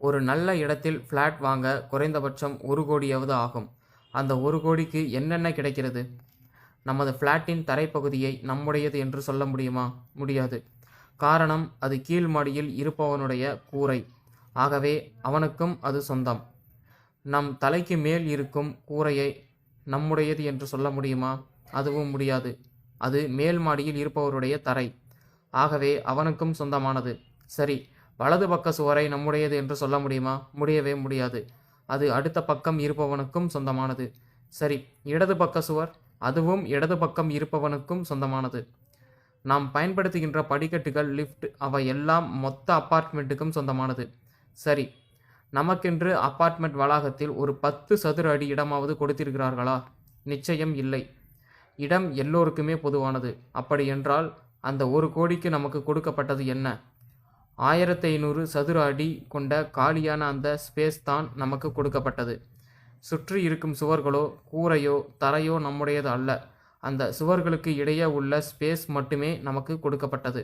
ஒரு நல்ல இடத்தில் ஃப்ளாட் வாங்க குறைந்தபட்சம் ஒரு கோடியாவது ஆகும். அந்த ஒரு கோடிக்கு என்னென்ன கிடைக்கிறது? நமது ஃப்ளாட்டின் தரைப்பகுதியை நம்முடையது என்று சொல்ல முடியுமா? முடியாது. காரணம் அது கீழ் மாடியில் இருப்பவனுடைய கூரை. ஆகவே அவனுக்கும் அது சொந்தம். நம் தலைக்கு மேல் இருக்கும் கூரையை நம்முடையது என்று சொல்ல முடியுமா? அதுவும் முடியாது. அது மேல் மாடியில் இருப்பவருடைய தரை. ஆகவே அவனுக்கும் சொந்தமானது. சரி வலது பக்க சுவரை நம்முடையது என்று சொல்ல முடியுமா? முடியவே முடியாது. அது அடுத்த பக்கம் இருப்பவனுக்கும் சொந்தமானது. சரி இடது பக்க சுவர் அதுவும் இடது பக்கம் இருப்பவனுக்கும் சொந்தமானது. நாம் பயன்படுத்துகின்ற படிக்கட்டுகள் லிஃப்ட் அவை எல்லாம் மொத்த அப்பார்ட்மெண்ட்டுக்கும் சொந்தமானது. சரி நமக்கென்று அப்பார்ட்மெண்ட் வளாகத்தில் ஒரு பத்து சதுர அடி இடமாவது கொடுத்திருக்கிறார்களா? நிச்சயம் இல்லை. இடம் எல்லோருக்குமே பொதுவானது. அப்படி என்றால் அந்த ஒரு கோடிக்கு நமக்கு கொடுக்கப்பட்டது என்ன? ஆயிரத்து ஐநூறு சதுர அடி கொண்ட காலியான அந்த ஸ்பேஸ் தான் நமக்கு கொடுக்கப்பட்டது. சுற்றி இருக்கும் சுவர்களோ கூரையோ தரையோ நம்முடையது அல்ல. அந்த சுவர்களுக்கு இடையே உள்ள ஸ்பேஸ் மட்டுமே நமக்கு கொடுக்கப்பட்டது.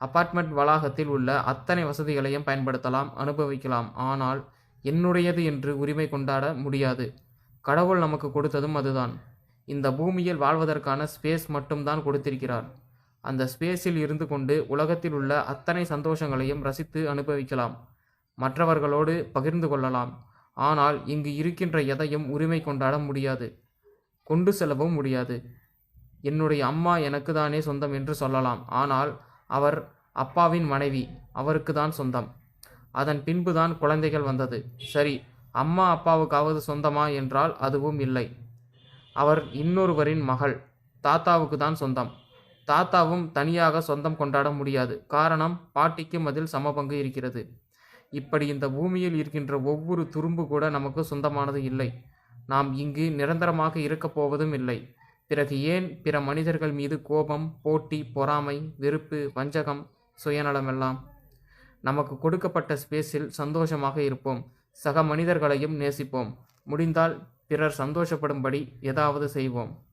அபார்ட்மெண்ட் வளாகத்தில் உள்ள அத்தனை வசதிகளையும் பயன்படுத்தலாம் அனுபவிக்கலாம். ஆனால் என்னுடையது என்று உரிமை கொண்டாட முடியாது. கடவுள் நமக்கு கொடுத்ததும் அதுதான். இந்த பூமியில் வாழ்வதற்கான ஸ்பேஸ் மட்டும்தான் கொடுத்திருக்கிறார். அந்த ஸ்பேஸில் இருந்து கொண்டு உலகத்தில் உள்ள அத்தனை சந்தோஷங்களையும் ரசித்து அனுபவிக்கலாம். மற்றவர்களோடு பகிர்ந்து கொள்ளலாம். ஆனால் இங்கு இருக்கின்ற எதையும் உரிமை கொண்டாட முடியாது. கொண்டு செல்லவும் முடியாது. என்னுடைய அம்மா எனக்கு தானே சொந்தம் என்று சொல்லலாம். ஆனால் அவர் அப்பாவின் மனைவி அவருக்கு தான் சொந்தம். அதன் பின்புதான் குழந்தைகள் வந்தது. சரி அம்மா அப்பாவுக்காவது சொந்தமா என்றால் அதுவும் இல்லை. அவர் இன்னொருவரின் மகள் தாத்தாவுக்கு தான் சொந்தம். தாத்தாவும் தனியாக சொந்தம் கொண்டாட முடியாது. காரணம் பாட்டிக்கும் அதில் சமபங்கு இருக்கிறது. இப்படி இந்த பூமியில் இருக்கின்ற ஒவ்வொரு துரும்பு கூட நமக்கு சொந்தமானது இல்லை. நாம் இங்கு நிரந்தரமாக இருக்கப் போவதும் இல்லை. பிறகு ஏன் பிற மனிதர்கள் மீது கோபம் போட்டி பொறாமை வெறுப்பு வஞ்சகம் சுயநலமெல்லாம்? நமக்கு கொடுக்கப்பட்ட ஸ்பேஸில் சந்தோஷமாக இருப்போம். சக மனிதர்களையும் நேசிப்போம். முடிந்தால் பிறர் சந்தோஷப்படும்படி ஏதாவது செய்வோம்.